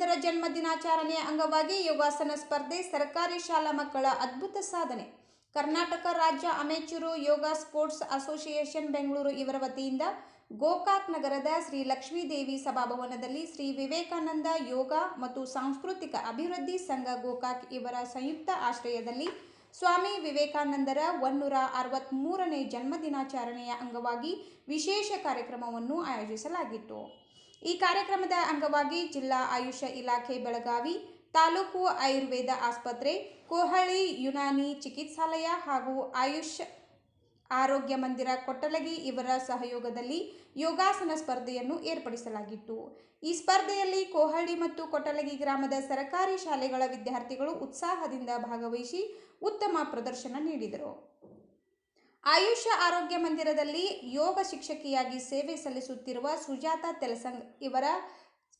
ಅಂಗವಾಗಿ ಯೋಗಾಸನ ಸ್ಪರ್ಧೆ, ಸರ್ಕಾರಿ ಶಾಲಾ ಮಕ್ಕಳ ಅದ್ಭುತ ಸಾಧನೆ. ಕರ್ನಾಟಕ ರಾಜ್ಯ amateur yoga sports association Bengaluru ಇವರ ವತಿಯಿಂದ ಗೋಕಾಕ್ ನಗರದ ಶ್ರೀ ಲಕ್ಷ್ಮೀದೇವಿ ಸಭಾಭವನದಲ್ಲಿ ಶ್ರೀ ವಿವೇಕಾನಂದ ಯೋಗ ಮತ್ತು ಸಾಂಸ್ಕೃತಿಕ ಅಭಿವೃದ್ಧಿ ಸಂಘ ಗೋಕಾಕ್ ಇವರ ಸಂಯುಕ್ತ ಆಶ್ರಯದಲ್ಲಿ ಸ್ವಾಮಿ ವಿವೇಕಾನಂದರ ಒನ್ನೂರ ಅರವತ್ತ್ಮೂರನೇ ಜನ್ಮದಿನಾಚರಣೆಯ ಅಂಗವಾಗಿ ವಿಶೇಷ ಕಾರ್ಯಕ್ರಮವನ್ನು ಆಯೋಜಿಸಲಾಗಿತ್ತು. ಈ ಕಾರ್ಯಕ್ರಮದ ಅಂಗವಾಗಿ ಜಿಲ್ಲಾ ಆಯುಷ ಇಲಾಖೆ ಬೆಳಗಾವಿ, ತಾಲೂಕು ಆಯುರ್ವೇದ ಆಸ್ಪತ್ರೆ ಕೋಹಳಿ ಯುನಾನಿ ಚಿಕಿತ್ಸಾಲಯ ಹಾಗೂ ಆಯುಷ್ ಆರೋಗ್ಯ ಮಂದಿರ ಕೊಟ್ಟಲಗಿ ಇವರ ಸಹಯೋಗದಲ್ಲಿ ಯೋಗಾಸನ ಸ್ಪರ್ಧೆಯನ್ನು ಏರ್ಪಡಿಸಲಾಗಿತ್ತು. ಈ ಸ್ಪರ್ಧೆಯಲ್ಲಿ ಕೋಹಳ್ಳಿ ಮತ್ತು ಕೊಟ್ಟಲಗಿ ಗ್ರಾಮದ ಸರಕಾರಿ ಶಾಲೆಗಳ ವಿದ್ಯಾರ್ಥಿಗಳು ಉತ್ಸಾಹದಿಂದ ಭಾಗವಹಿಸಿ ಉತ್ತಮ ಪ್ರದರ್ಶನ ನೀಡಿದರು. ಆಯುಷ ಆರೋಗ್ಯ ಮಂದಿರದಲ್ಲಿ ಯೋಗ ಶಿಕ್ಷಕಿಯಾಗಿ ಸೇವೆ ಸಲ್ಲಿಸುತ್ತಿರುವ ಸುಜಾತ ತೆಲಸಂಗ್ ಇವರ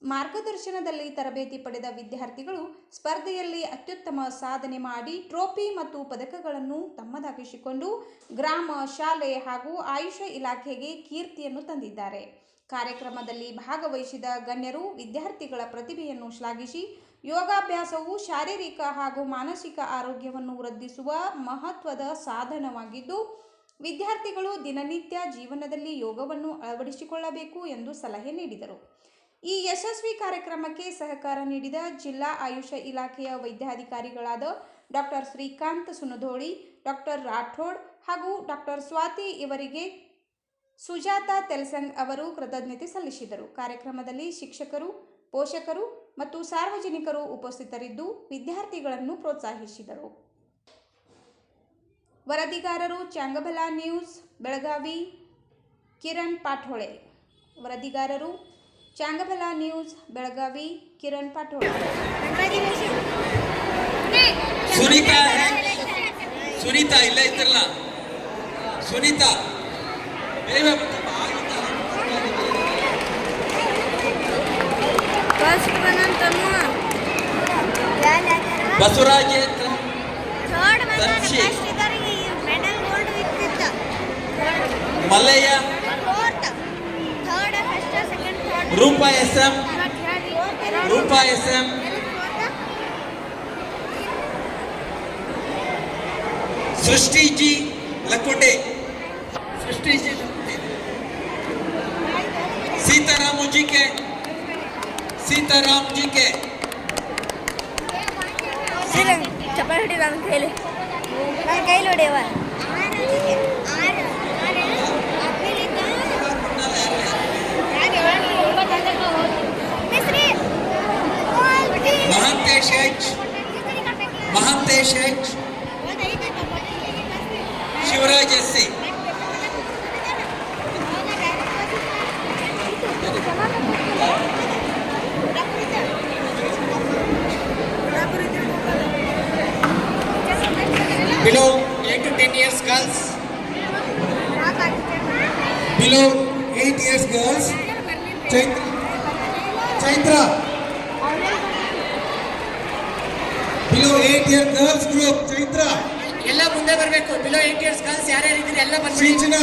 ಮಾರ್ಗದರ್ಶನದಲ್ಲಿ ತರಬೇತಿ ಪಡೆದ ವಿದ್ಯಾರ್ಥಿಗಳು ಸ್ಪರ್ಧೆಯಲ್ಲಿ ಅತ್ಯುತ್ತಮ ಸಾಧನೆ ಮಾಡಿ ಟ್ರೋಫಿ ಮತ್ತು ಪದಕಗಳನ್ನು ತಮ್ಮದಾಗಿಸಿಕೊಂಡು ಗ್ರಾಮ, ಶಾಲೆ ಹಾಗೂ ಆಯುಷ ಇಲಾಖೆಗೆ ಕೀರ್ತಿಯನ್ನು ತಂದಿದ್ದಾರೆ. ಕಾರ್ಯಕ್ರಮದಲ್ಲಿ ಭಾಗವಹಿಸಿದ ಗಣ್ಯರು ವಿದ್ಯಾರ್ಥಿಗಳ ಪ್ರತಿಭೆಯನ್ನು ಶ್ಲಾಘಿಸಿ, ಯೋಗಾಭ್ಯಾಸವು ಶಾರೀರಿಕ ಹಾಗೂ ಮಾನಸಿಕ ಆರೋಗ್ಯವನ್ನು ವೃದ್ಧಿಸುವ ಮಹತ್ವದ ಸಾಧನವಾಗಿದ್ದು ವಿದ್ಯಾರ್ಥಿಗಳು ದಿನನಿತ್ಯ ಜೀವನದಲ್ಲಿ ಯೋಗವನ್ನು ಅಳವಡಿಸಿಕೊಳ್ಳಬೇಕು ಎಂದು ಸಲಹೆ ನೀಡಿದರು. ಈ ಯಶಸ್ವಿ ಕಾರ್ಯಕ್ರಮಕ್ಕೆ ಸಹಕಾರ ನೀಡಿದ ಜಿಲ್ಲಾ ಆಯುಷ ಇಲಾಖೆಯ ವೈದ್ಯಾಧಿಕಾರಿಗಳಾದ ಡಾಕ್ಟರ್ ಶ್ರೀಕಾಂತ್ ಸುನಧೋಳಿ ಡಾಕ್ಟರ್ ರಾಠೋಡ್ ಹಾಗೂ ಡಾಕ್ಟರ್ ಸ್ವಾತಿ ಇವರಿಗೆ ಸುಜಾತ ತೆಲ್ಸಂಗ್ ಅವರು ಕೃತಜ್ಞತೆ ಸಲ್ಲಿಸಿದರು. ಕಾರ್ಯಕ್ರಮದಲ್ಲಿ ಶಿಕ್ಷಕರು, ಪೋಷಕರು ಮತ್ತು ಸಾರ್ವಜನಿಕರು ಉಪಸ್ಥಿತರಿದ್ದು ವಿದ್ಯಾರ್ಥಿಗಳನ್ನು ಪ್ರೋತ್ಸಾಹಿಸಿದರು. ವರದಿಗಾರರು ಚಾಂಗಬಲ ನ್ಯೂಸ್ ಬೆಳಗಾವಿ ಕಿರಣ್ ಪಾಠೋಳೆ ವರದಿಗಾರರು ಚಾಂಗಬಲ ನ್ಯೂಸ್ ಬೆಳಗಾವಿ ಕಿರಣ್ ಪಾಠೋಳೆ ಸುನೀತಾ ಸುನೀತಾ ಇಲ್ಲ ಇತ್ತಲ್ಲ ಸುನೀತಾ ಬೇಗ ಫಸ್ಟ್ ಬಂದಂತಮ್ಮ ಬಸವರಾಜ್ ಅಂತ Mallayya fourth third first second third Roopa S M Roopa S M Srushti G Lakote Srushti G Lakote Sitaram ji के सीताराम जी के ಚಪ್ಪಲ್ ಹಿಡಿ ನನ್ನ ಕೈಲಿ ನನ್ನ ಕೈಲಿ ಹೊಡೆಯವ అధ్యక్షుడు Shivaraj SC below eight to ten years girls below eight years girls Chaitra below 8iers girls group Chaitra ಎಲ್ಲ ಮುಂದೆ ಬರಬೇಕು. ಬಿಲೋ 8iers calls ಯಾರ್ಯಾರು ಇದ್ದಿರ ಎಲ್ಲ ಬಂದಿರಬೇಕು ಸೀಜನ